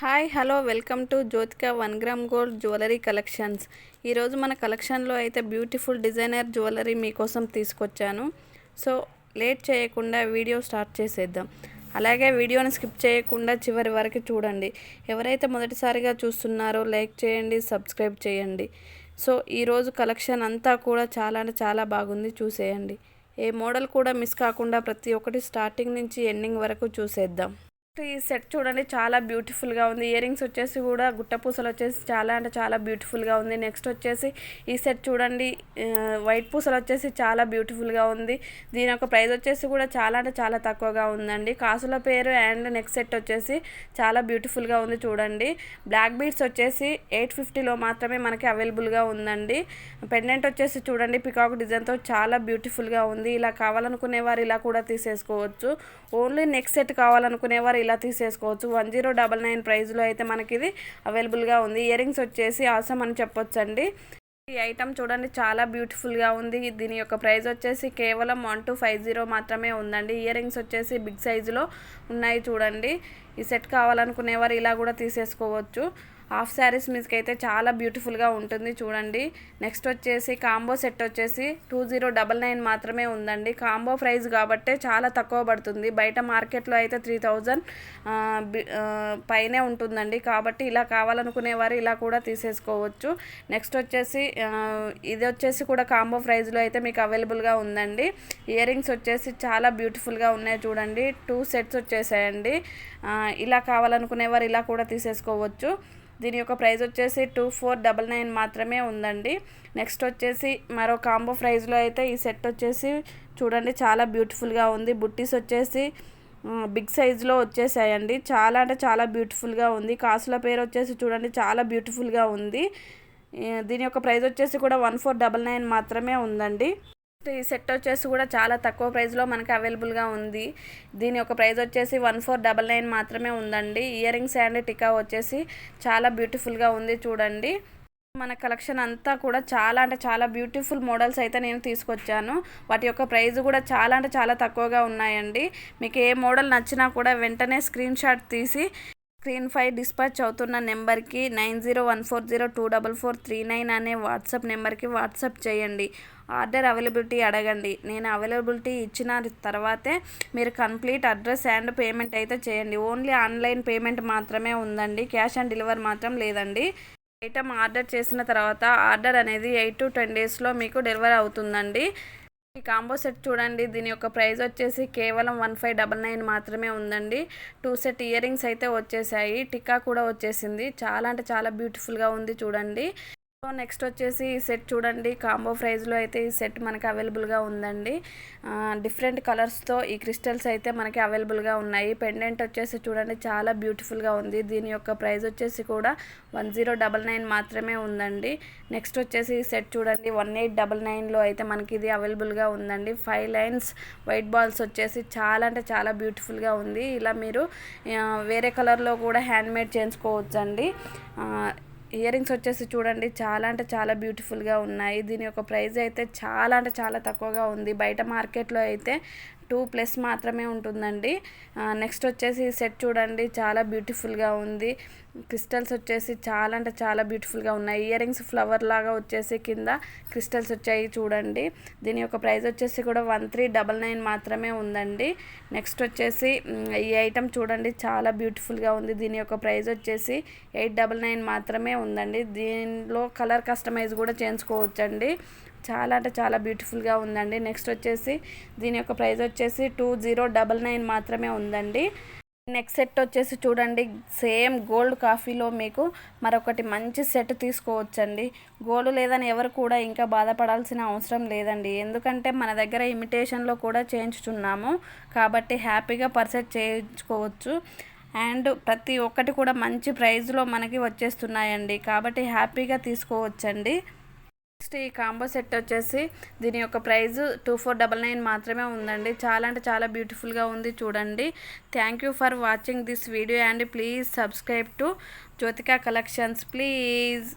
Hi hello welcome to Jyothika one gram gold jewellery collections. ఈరోజు మన కలెక్షన్లో అయితే బ్యూటిఫుల్ డిజైనర్ జ్యువెలరీ మీకోసం తీసుకొచ్చాను. సో లేట్ చేయకుండా వీడియో స్టార్ట్ చేసేద్దాం. అలాగే వీడియోని స్కిప్ చేయకుండా చివరి వరకు చూడండి. ఎవరైతే మొదటిసారిగా చూస్తున్నారో లైక్ చేయండి సబ్స్క్రైబ్ చేయండి. సో ఈరోజు కలెక్షన్ అంతా కూడా చాలా అంటే చాలా బాగుంది. చూసేయండి. ఏ మోడల్ కూడా మిస్ కాకుండా ప్రతి ఒక్కటి స్టార్టింగ్ నుంచి ఎండింగ్ వరకు చూసేద్దాం. ఈ సెట్ చూడండి చాలా బ్యూటిఫుల్గా ఉంది. ఇయరింగ్స్ వచ్చేసి కూడా గుట్ట పూసలు వచ్చేసి చాలా అంటే చాలా బ్యూటిఫుల్గా ఉంది. నెక్స్ట్ వచ్చేసి ఈ సెట్ చూడండి వైట్ పూసలు వచ్చేసి చాలా బ్యూటిఫుల్గా ఉంది. దీని యొక్క ప్రైస్ వచ్చేసి కూడా చాలా అంటే చాలా తక్కువగా ఉందండి. కాసుల పేరు అండ్ నెక్స్ట్ సెట్ వచ్చేసి చాలా బ్యూటిఫుల్గా ఉంది చూడండి. బ్లాక్ బీడ్స్ వచ్చేసి ఎయిట్ ఫిఫ్టీలో మాత్రమే మనకి అవైలబుల్గా ఉందండి. పెండెంట్ వచ్చేసి చూడండి పికాక్ డిజైన్తో చాలా బ్యూటిఫుల్గా ఉంది. ఇలా కావాలనుకునే వారు ఇలా కూడా తీసేసుకోవచ్చు. ఓన్లీ నెక్స్ట్ సెట్ కావాలనుకునేవారు ఇలా తీసేసుకోవచ్చు. వన్ జీరో డబల్ నైన్ ప్రైస్లో అయితే మనకి ఇది అవైలబుల్గా ఉంది. ఇయర్ రింగ్స్ వచ్చేసి ఆసం అని చెప్పొచ్చండి. ఈ ఐటమ్ చూడండి చాలా బ్యూటిఫుల్గా ఉంది. దీని యొక్క ప్రైస్ వచ్చేసి కేవలం వన్ టూ ఫైవ్ జీరో మాత్రమే ఉందండి. ఇయర్ రింగ్స్ వచ్చేసి బిగ్ సైజులో ఉన్నాయి చూడండి. ఈ సెట్ కావాలనుకునేవారు ఇలా కూడా తీసేసుకోవచ్చు. హాఫ్ శారీస్ మీదకైతే అయితే చాలా బ్యూటిఫుల్గా ఉంటుంది చూడండి. నెక్స్ట్ వచ్చేసి కాంబో సెట్ వచ్చేసి టూ జీరో డబల్ నైన్ మాత్రమే ఉందండి. కాంబో ప్రైస్ కాబట్టే చాలా తక్కువ పడుతుంది. బయట మార్కెట్లో అయితే త్రీ థౌజండ్ పైనే ఉంటుందండి. కాబట్టి ఇలా కావాలనుకునేవారు ఇలా కూడా తీసేసుకోవచ్చు. నెక్స్ట్ వచ్చేసి ఇది వచ్చేసి కూడా కాంబో ప్రైస్లో అయితే మీకు అవైలబుల్గా ఉందండి. ఇయర్ రింగ్స్ వచ్చేసి చాలా బ్యూటిఫుల్గా ఉన్నాయి చూడండి. టూ సెట్స్ వచ్చేసాయండి. ఇలా కావాలనుకునేవారు ఇలా కూడా తీసేసుకోవచ్చు. దీని యొక్క ప్రైస్ వచ్చేసి టూ ఫోర్ డబల్ నైన్ మాత్రమే ఉందండి. నెక్స్ట్ వచ్చేసి మరో కాంబో ప్రైస్లో అయితే ఈ సెట్ వచ్చేసి చూడండి చాలా బ్యూటిఫుల్గా ఉంది. బుట్టీస్ వచ్చేసి బిగ్ సైజులో వచ్చేసాయండి. చాలా అంటే చాలా బ్యూటిఫుల్గా ఉంది. కాసుల పేరు వచ్చేసి చూడండి చాలా బ్యూటిఫుల్గా ఉంది. దీని యొక్క ప్రైస్ వచ్చేసి కూడా వన్ ఫోర్ డబల్ నైన్ మాత్రమే ఉందండి. ఈ సెట్ వచ్చేసి కూడా చాలా తక్కువ ప్రైస్లో మనకి అవైలబుల్గా ఉంది. దీని యొక్క ప్రైస్ వచ్చేసి వన్ ఫోర్ డబల్ నైన్ మాత్రమే ఉందండి. ఇయర్ రింగ్స్ అండ్ టికా వచ్చేసి చాలా బ్యూటిఫుల్గా ఉంది చూడండి. మన కలెక్షన్ అంతా కూడా చాలా అంటే చాలా బ్యూటిఫుల్ మోడల్స్ అయితే నేను తీసుకొచ్చాను. వాటి యొక్క ప్రైస్ కూడా చాలా అంటే చాలా తక్కువగా ఉన్నాయండి. మీకు ఏ మోడల్ నచ్చినా కూడా వెంటనే స్క్రీన్ షాట్ తీసి స్క్రీన్ ఫైవ్ డిస్పాచ్ అవుతున్న నెంబర్కి nine zero one four zero two double four three nine అనే వాట్సాప్ నెంబర్కి వాట్సాప్ చేయండి. ఆర్డర్ అవైలబిలిటీ అడగండి. నేను అవైలబిలిటీ ఇచ్చిన తర్వాతే మీరు కంప్లీట్ అడ్రస్ అండ్ పేమెంట్ అయితే చేయండి. ఓన్లీ ఆన్లైన్ పేమెంట్ మాత్రమే ఉందండి. క్యాష్ ఆన్ డెలివరీ మాత్రం లేదండి. ఐటమ్ ఆర్డర్ చేసిన తర్వాత ఆర్డర్ అనేది ఎయిట్ టు టెన్ డేస్లో మీకు డెలివరీ అవుతుందండి. ఈ కాంబో సెట్ చూడండి. దీని యొక్క ప్రైస్ వచ్చేసి కేవలం వన్ ఫైవ్ డబల్ నైన్ మాత్రమే ఉందండి. టూ సెట్ ఇయర్ రింగ్స్ అయితే వచ్చేసాయి. టిక్కా కూడా వచ్చేసింది. చాలా అంటే చాలా బ్యూటిఫుల్గా ఉంది చూడండి. సో నెక్స్ట్ వచ్చేసి ఈ సెట్ చూడండి. కాంబో ప్రైస్లో అయితే ఈ సెట్ మనకి అవైలబుల్గా ఉందండి. డిఫరెంట్ కలర్స్తో ఈ క్రిస్టల్స్ అయితే మనకి అవైలబుల్గా ఉన్నాయి. పెండెంట్ వచ్చేసి చూడండి చాలా బ్యూటిఫుల్గా ఉంది. దీని యొక్క ప్రైస్ వచ్చేసి కూడా వన్ జీరో డబల్ నైన్ మాత్రమే ఉందండి. నెక్స్ట్ వచ్చేసి ఈ సెట్ చూడండి వన్ ఎయిట్ డబల్ నైన్లో అయితే మనకి ఇది అవైలబుల్గా ఉందండి. ఫైవ్ లైన్స్ వైట్ బాల్స్ వచ్చేసి చాలా అంటే చాలా బ్యూటిఫుల్గా ఉంది. ఇలా మీరు వేరే కలర్లో కూడా హ్యాండ్మేడ్ చేయించుకోవచ్చండి. ఇయర్ రింగ్స్ వచ్చేసి చూడండి చాలా అంటే చాలా బ్యూటిఫుల్గా ఉన్నాయి. దీని యొక్క ప్రైస్ అయితే చాలా అంటే చాలా తక్కువగా ఉంది. బయట మార్కెట్లో అయితే టూ ప్లస్ మాత్రమే ఉంటుందండి. నెక్స్ట్ వచ్చేసి సెట్ చూడండి చాలా బ్యూటిఫుల్గా ఉంది. క్రిస్టల్స్ వచ్చేసి చాలా అంటే చాలా బ్యూటిఫుల్గా ఉన్నాయి. ఇయర్ రింగ్స్ ఫ్లవర్ లాగా వచ్చేసి కింద క్రిస్టల్స్ వచ్చాయి చూడండి. దీని యొక్క ప్రైస్ వచ్చేసి కూడా వన్ త్రీ డబల్ నైన్ మాత్రమే ఉందండి. నెక్స్ట్ వచ్చేసి ఈ ఐటమ్ చూడండి చాలా బ్యూటిఫుల్గా ఉంది. దీని యొక్క ప్రైస్ వచ్చేసి ఎయిట్ డబల్ నైన్ మాత్రమే ఉందండి. దీనిలో కలర్ కస్టమైజ్ కూడా చేయించుకోవచ్చండి. చాలా అంటే చాలా బ్యూటిఫుల్గా ఉందండి. నెక్స్ట్ వచ్చేసి దీని యొక్క ప్రైస్ వచ్చేసి టూ జీరో డబల్ నైన్ మాత్రమే ఉందండి. నెక్స్ట్ సెట్ వచ్చేసి చూడండి సేమ్ గోల్డ్ కాఫీలో మీకు మరొకటి మంచి సెట్ తీసుకోవచ్చండి. గోల్డ్ లేదని ఎవరు కూడా ఇంకా బాధపడాల్సిన అవసరం లేదండి. ఎందుకంటే మన దగ్గర ఇమిటేషన్లో కూడా చేయించుతున్నాము కాబట్టి హ్యాపీగా పర్చేజ్ చేయించుకోవచ్చు. అండ్ ప్రతి ఒక్కటి కూడా మంచి ప్రైజ్లో మనకి వచ్చేస్తున్నాయండి. కాబట్టి హ్యాపీగా తీసుకోవచ్చండి. నెక్స్ట్ ఈ కాంబో సెట్ వచ్చేసి దీని యొక్క price two four double nine మాత్రమే ఉందండి. చాలా అంటే చాలా బ్యూటిఫుల్గా ఉంది చూడండి. Thank you for watching this video and please subscribe to Jyothika collections please